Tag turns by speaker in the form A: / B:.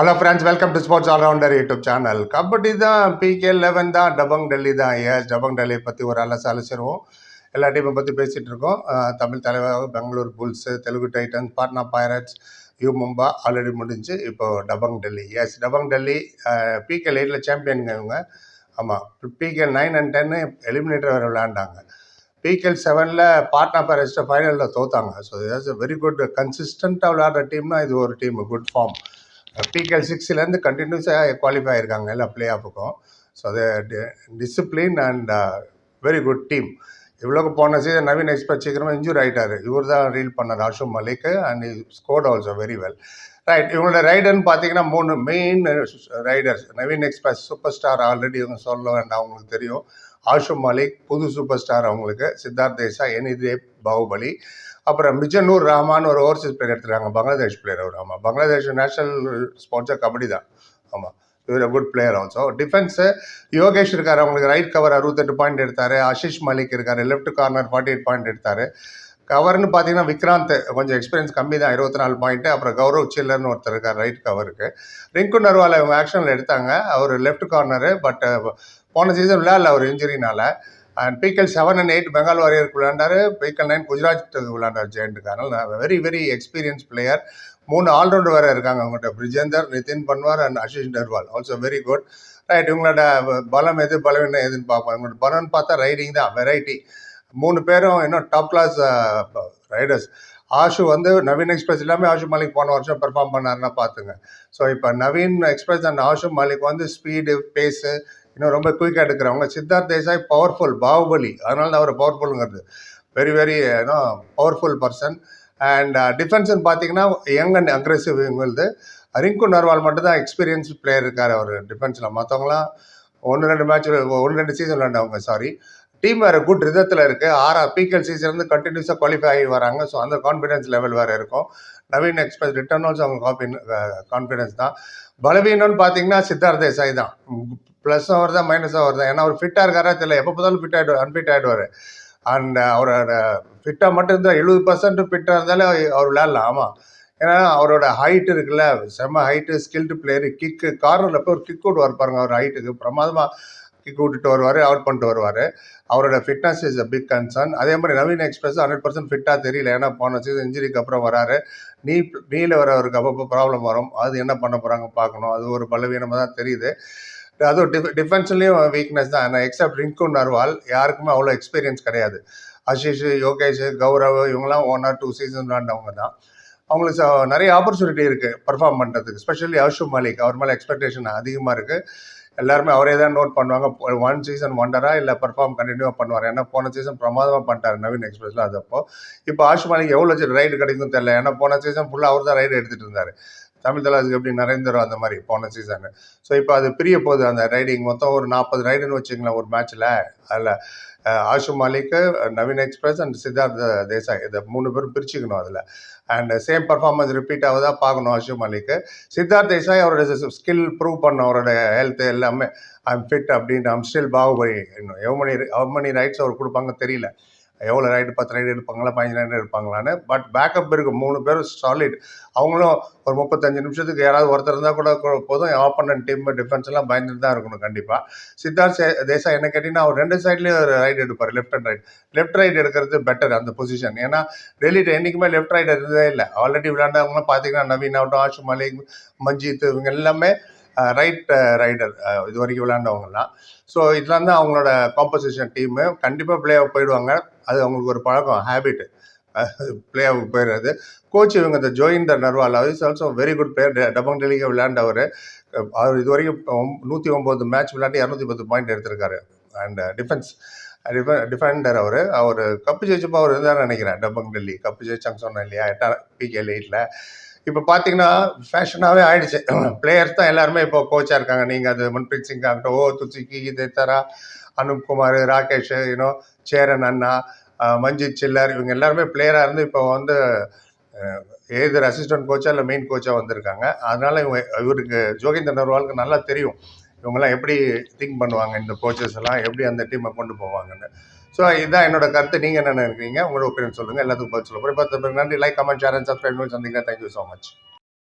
A: Hello friends welcome to sports allrounder YouTube channel kabaddi தான் PK eleven தான் டபங் டெல்லி தான். S Dabangg டெல்லியை பற்றி ஒரு அலச அலசிடுவோம். எல்லா டீமை பற்றி பேசிகிட்டு இருக்கோம். Tamil Thalaivas Bengaluru bulls Telugu titans Patna pirates U Mumba already முடிஞ்சு இப்போ டபங் டெல்லி எஸ் டபங் டெல்லி பிகே எயிட்டில் சாம்பியனுங்க இவங்க. ஆமாம் PK nine and ten eliminator வரை விளையாண்டாங்க. பிகேல் செவனில் பாட்னா பைரட்ஸை ஃபைனலில் தோத்தாங்க. ஸோ இட்ஸ் வெரி குட் கன்சிஸ்டண்ட்டாக விளையாடுற டீம்னா இது ஒரு டீம் குட் ஃபார்ம் பிகேஎல் சிக்ஸ்லேருந்து கண்டினியூஸாக குவாலிஃபை ஆயிருக்காங்க எல்லா பிளே ஆஃபுக்கும் ஸோ அது discipline and very good team இவ்வளோக்கு போன சீசன் நவீன் எக்ஸ்பர்ட் சீக்கிரமாக இன்ஜூர் ஆகிட்டார் இவர் தான் ரீல் பண்ணார் Ashu Malik and scored also very well raid இவங்களோட ரைடர்னு பார்த்தீங்கன்னா மூணு main raiders Naveen express super star already இவங்க சொல்ல வேண்டாம் அவங்களுக்கு தெரியும். ஆஷு மலிக் புது சூப்பர் ஸ்டார் அவங்களுக்கு. சித்தார்த் தேசா எனிதேப் பாகுபலி. அப்புறம் மிஜனூர் ராமான்னு ஒரு ஓவர்சீஸ் பிளேயர் எடுத்துருக்காங்க. பங்களாதேஷ் பிளேயர் அவர். ஆமாம் பங்களாதேஷ் நேஷனல் ஸ்போர்ட்ஸாக கபடி தான். ஆமாம் இவர் good player also defence Yogesh இருக்கார். அவங்களுக்கு ரைட் கவர் அறுபத்தெட்டு பாயிண்ட் எடுத்தார். ஆஷிஷ் மலிக் இருக்கார். Left corner forty eight point எடுத்தார் கவர்னு பார்த்தீங்கன்னா விக்ராந்த். கொஞ்சம் எக்ஸ்பீரியன்ஸ் கம்மி தான். இருபத்தி நாலு பாயிண்ட்டு அப்புறம் கௌரவ் சில்லர்னு ஒருத்தர் இருக்கார். ரைட் கவருக்கு ரிங்கு நர்வாலை இவங்க ஆக்ஷனில் எடுத்தாங்க. அவர் லெஃப்ட் கார்னரு பட் போன சீசன் விளையாடல அவர் இன்ஜுரினால and PKL seven and eight Bengal வாரியருக்கு விளையாண்டாரு. பீக்கல் நைன் குஜராத்துக்கு விளையாண்டார் ஜெயண்ட்டுக்கான வெரி வெரி எக்ஸ்பீரியன்ஸ் பிளேயர் மூணு ஆல்ரவுண்டர் வேறு இருக்காங்க அவங்ககிட்ட. Brijender Nitin Panwar and Ashish Darwal also very good raid இவங்களோட பலம் எது பலவீனம் எதுன்னு பார்ப்போம். இவங்களோட பலம்னு பார்த்தா ரைடிங் தான் வெரைட்டி மூணு பேரும் இன்னும் டாப் கிளாஸ் ரைடர்ஸ் ஆஷு வந்து நவீன் எக்ஸ்பிரஸ் எல்லாமே ஆஷு மாலிக் போன வருஷம் பெர்ஃபார்ம் பண்ணாருன்னா பார்த்துங்க. ஸோ இப்போ நவீன் எக்ஸ்பிரஸ் அண்ட் ஆஷு மாலிக் வந்து ஸ்பீடு பேஸு இன்னும் ரொம்ப குயிக்காக எடுக்கிறவங்க. சித்தார்த் தேசாய் பவர்ஃபுல் பாகுபலி. அதனால தான் அவர் பவர்ஃபுல்ங்கிறது வெரி வெரி ஏன்னா பவர்ஃபுல் பர்சன் அண்ட் டிஃபென்ஸ்னு பார்த்தீங்கன்னா யங் அண்ட் அக்ரெசிவ் இவங்களுது. ரிங்கு நர்வால் மட்டும்தான் எக்ஸ்பீரியன்ஸ் பிளேயர் இருக்கார் அவர் டிஃபென்ஸில் மற்றவங்களாம் ஒன்று ரெண்டு மேட்ச் ஒன்று ரெண்டு சீசன் விளையாண்டவங்க சாரி டீம் வேறு குட் ரிதத்தில் இருக்குது ஆறா பிகல் சீசன் வந்து கண்டினியூஸாக குவாலிஃபை ஆகி வராங்க. ஸோ அந்த கான்ஃபிடன்ஸ் லெவல் வேறு இருக்கும். நவீன் எக்ஸ்பிரஸ் ரிட்டர்ன் ஆல்சோ அவங்க காப்பின் கான்ஃபிடன்ஸ் uh, தான். பலவீனம்னு பார்த்தீங்கன்னா சித்தார்த் தேசாய் தான். ப்ளஸ் அவர் தான் மைனஸ் அவர் தான். ஏன்னா அவர் ஃபிட்டாக இருக்காரா தெரியல. எப்போ பார்த்தாலும் ஃபிட் ஆகிடுவார் அன்ஃபிட் ஆகிடுவார் அண்ட் uh, அவரோட ஃபிட்டாக uh, மட்டும் இருந்தால் எழுபது பர்சன்ட் ஃபிட்டாக இருந்தாலே அவர் விளையாடலாம். ஆமாம் ஏன்னா அவரோட ஹைட் இருக்குல்ல. செம்ம ஹைட்டு ஸ்கில்டு பிளேயரு கிக்கு கார்னரில் போய் ஒரு கிக் விடுவார் பாருங்க அவர் ஹைட்டுக்கு பிரமாதமாக கிக் விட்டுட்டு வருவார் அவுட் பண்ணிட்டு வருவார். அவரோட fitness is a big concern அதே மாதிரி நவீன் எக்ஸ்பிரஸ் ஹண்ட்ரட் பர்சன்ட் ஃபிட்டாக தெரியல. ஏன்னா போன சீசன் இன்ஜுரிக்கு அப்புறம் வராரு. நீ நீல வரவருக்கு அப்பப்போ ப்ராப்ளம் வரும். அது என்ன பண்ண போகிறாங்க பார்க்கணும். அது ஒரு பலவீனமாக தான் தெரியுது. அதுவும் டிஃப் டிஃபென்ஸ்லேயும் வீக்னஸ் தான். ஆனால் எக்ஸப்ட் ரிங்கு நர்வால் யாருக்குமே அவ்வளோ எக்ஸ்பீரியன்ஸ் கிடையாது. அஷிஷ் யோகேஷ் கௌரவ் இவங்கெல்லாம் ஒன் ஆர் டூ சீசன் விளாண்டவங்க தான். அவங்களுக்கு ச- நிறைய ஆப்பர்ச்சுனிட்டி இருக்குது பர்ஃபார்ம் பண்ணுறதுக்கு ஸ்பெஷலி அஷு மாலிக் அவர் மேலே எக்ஸ்பெக்டேஷன் அதிகமாக இருக்குது எல்லாருமே அவரே தான் நோட் பண்ணுவாங்க. ஒன் சீசன் ஒண்டரா இல்லை பர்ஃபார்ம் கண்டினியூவாக பண்ணுவார்? ஏன்னா போன சீசன் பிரமாதமாக பண்ணிட்டார் நவீன் எக்ஸ்பிரஸில் அது அப்போ. இப்போ ஆஷு மாலிக் எவ்வளோ ரைடு கிடைக்கும் தெரியல. ஏன்னா போன சீசன் ஃபுல்லாக அவர் தான் ரைடு எடுத்துகிட்டு இருந்தார். தமிழ் தலாஜுக்கு எப்படி நரேந்திரம் அந்த மாதிரி போன சீசனு ஸோ இப்போ அது பிரிய போகுது. அந்த ரைடிங் மொத்தம் ஒரு நாற்பது ரைடுன்னு வச்சுங்களேன் ஒரு மேட்ச்சில் அதில் ஆஷு மாலிக் நவீன் எக்ஸ்பிரஸ் அண்ட் சித்தார்த் தேசாய். இதை மூணு பேரும் பிரிச்சுக்கணும் அதில். அண்ட் சேம் பர்ஃபார்மன்ஸ் ரிப்பீட் ஆகுதா பார்க்கணும் ஆஷு மாலிக். சித்தார்த் தேசாய் அவரோட ஸ்கில் ப்ரூவ் பண்ண அவரோட ஹெல்த் எல்லாமே. ஐம் ஃபிட் அப்படின்ட்டு ஐம் ஸ்டில் பாகுபலி. இன்னும் எவ்வளோ மணி எவ்வளோ மணி ரைட்ஸ் அவர் கொடுப்பாங்க தெரியல. எவ்வளோ ரைடு பத்து ரைடு எடுப்பாங்களா பதினஞ்சு ரைடு எடுப்பாங்களான்னு. பட் பேக்கப் இருக்குது மூணு பேரும் சாலிட் அவங்களும் ஒரு முப்பத்தஞ்சு நிமிஷத்துக்கு யாராவது ஒருத்தர் இருந்தால் கூட போதும். ஆப்போனன்ட் டீம் டிஃபென்ஸ் எல்லாம் பயந்துட்டு தான் இருக்கணும் கண்டிப்பாக சித்தார்த் சே- என்ன கேட்டிங்கன்னா அவர் ரெண்டு சைட்லேயும் ஒரு ரைடு எடுப்பார் left and right left right எடுக்கிறது பெட்டர் அந்த பொசிஷன் ஏன்னா டெல்லி என்றைக்குமே லெஃப்ட் ரைட் இருந்ததே இல்லை. ஆல்ரெடி விளையாண்டவங்களாம் பார்த்தீங்கன்னா நவீன் ஆகட்டும் ஆஷு மலிக் மஞ்சித் இவங்க எல்லாமே ரைட் ரைடர் இது வரைக்கும் விளையாண்டவங்கலாம் ஸோ இதெல்லாம் தான் அவங்களோட காம்போசிஷன் டீமு கண்டிப்பாக பிளே ஆஃப் போயிடுவாங்க. அது அவங்களுக்கு ஒரு பழக்கம் ஹேபிட் பிளே ஆஃப் போயிடுறது. கோச் இவங்க இந்த Joginder Narwal is also very good player Dabang டெல்லிக்கு விளையாண்டவர். அவர் இது வரைக்கும் நூற்றி ஒம்பது மேட்ச் விளையாண்டு இரநூத்தி பத்து பாயிண்ட் எடுத்திருக்காரு அண்ட் டிஃபென்ஸ் டிஃபெண்டர் அவர். அவர் கப்பு ஜெயிச்சப்போ அவர் இருந்தார் நினைக்கிறேன். டபங் டெல்லி கப்பு ஜெயிச்சாங்க சொன்னேன் இல்லையா? எட்டாம் பிகே எயிட்டில் இப்போ பார்த்தீங்கன்னா ஃபேஷனாகவே ஆயிடுச்சு. பிளேயர்ஸ் தான் எல்லாருமே இப்போ கோச்சாக இருக்காங்க. நீங்கள் அது மன்பிரீத் சிங் ஆகட்டும் ஓ துச்சிக்கி தேத்தரா அனுப்குமார் ராகேஷ் யூனோ சேரன் அண்ணா மஞ்சித் சில்லர் இவங்க எல்லாருமே பிளேயராக இருந்து இப்போ வந்து ஏதர் அசிஸ்டன்ட் கோச்சா இல்லை மெயின் கோச்சாக வந்திருக்காங்க. அதனால இவங்க இவருக்கு ஜோகிந்தர் நர்வாலுக்கு நல்லா தெரியும். இவங்கெல்லாம் எப்படி திங்க் பண்ணுவாங்க? இந்த கோச்சஸ் எல்லாம் எப்படி அந்த டீமை கொண்டு போவாங்கன்னு. ஸோ இதுதான் என்னோட கருத்து. நீங்கள் என்ன நினைக்கிறீங்க? உங்களோட ஒப்பீனியன் சொல்லுங்கள் எல்லாத்துக்கும் பதில் சொல்ல போகிறேன் பத்து நன்றி. Like comment share and subscribe பண்ணி சந்திங்க தேங்க்யூ ஸோ மச்